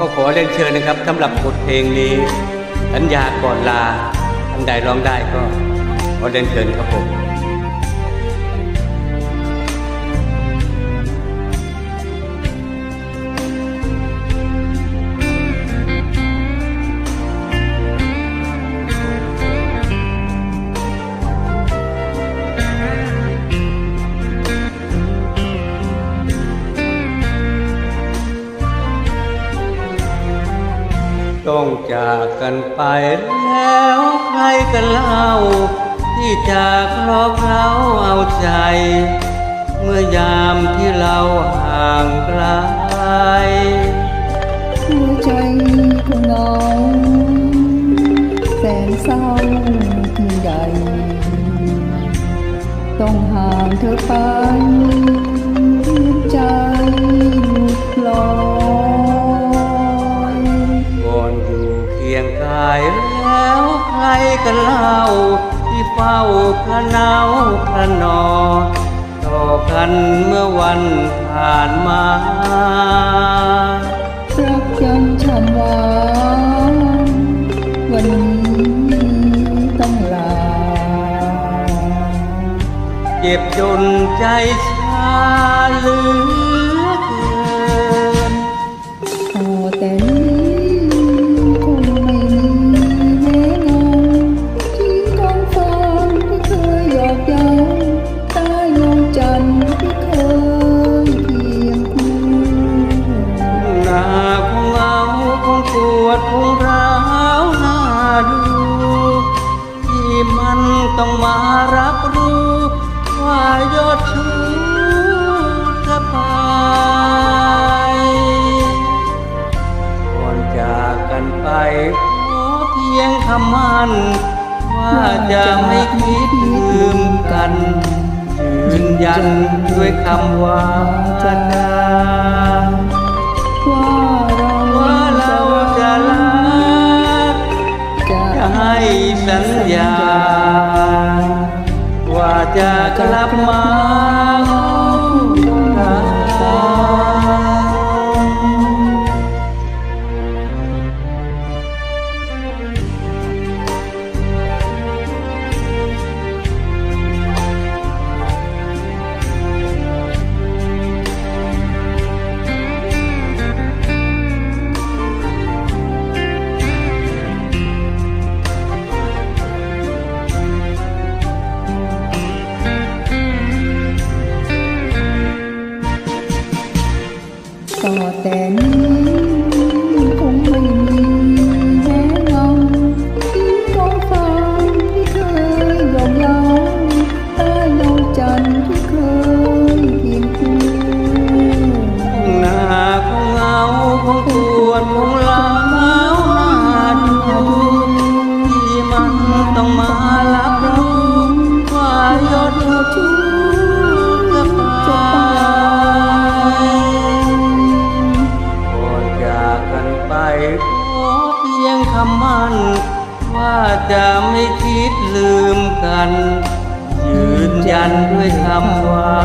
ก็ขอเรียนเชิญนะครับสำหรับบทเพลงนี้ สัญญาก่อนลาท่านใดร้องได้ก็ขอเรียนเชิญครับผม ต้องจากกันไปแล้วใครกันเล่า ที่จากลอกเราเอาใจ เมื่อยามที่เราห่างไกลหัวใจคงเหงาแสนเศร้าถึงใดต้องห่างเธอไปายแล้วใครกันเล่า ที่เฝ้าพระเนาพระนอ ต่อกันเมื่อวันผ่านมารักยังช่ำหวานวันนี้ต้องลา เจ็บจนใจชาลือเกินพอแต่ ดู ที่มันต้องมารับรู้ว่ายอดชูถ้าไปก่อนจากกันไปขอเพียงคำมั่นว่าจะไม่คิดลืมกันยืนยันด้วยคำว่าจะนา ญา ว่าจะกลับมา กวนคงลาเมาหาดูที่มันต้องมาลับรู้ว่ายอดชูจะไปก่อนจากกันไปขอเพียงคำมั่น ว่าจะไม่คิดลืมกัน ยืนยันด้วยคำว่า